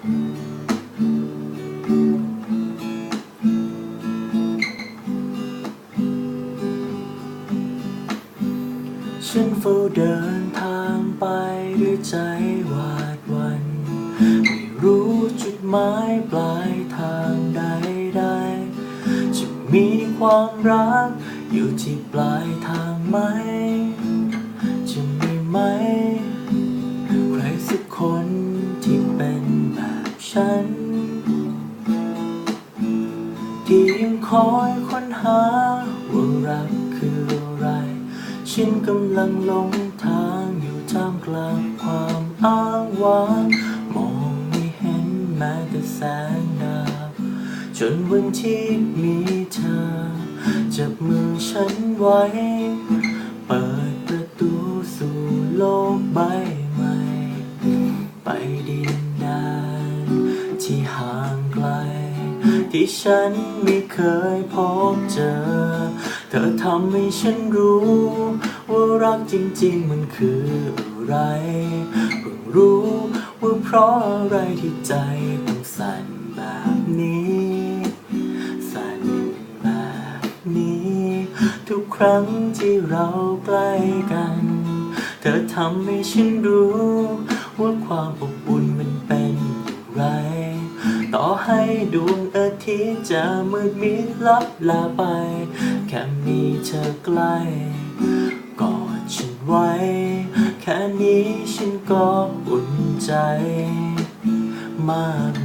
ฉันเฝ้าเดินทางไปด้วยใจหวาดวัน ไม่รู้จุดหมายปลายทางใดๆจะมีความรักอยู่ที่ปลายทางไหม จะมีไหม ฉัน ที่ยังคอยค้นหาว่ารักคืออะไร ฉันกำลังหลงทางอยู่ท่ามกลางความอ้างว้างมองไม่เห็นแม้แต่แสงดาวจนวันที่มีเธอ จับมือฉันไว้ เปิดประตูสู่โลกใบใหม่ ไปดินแดน ที่ห่างไกล ที่ฉันไม่เคยพบเจอ เธอทำให้ฉันรู้ ว่ารักจริงๆมันคืออะไรเพิ่งรู้ว่าเพราะอะไรที่ใจต้องสั่นแบบนี้ สั่นแบบนี้ ทุกครั้งที่เราใกล้กัน เธอทำให้ฉันรู้ ว่าความอบอุ่นมัน ให้ดวงอาทิตย์จะมืดมิดลับลาไป แค่มีเธอใกล้กอดฉันไว้ แค่นี้ฉันก็อุ่นใจ มาก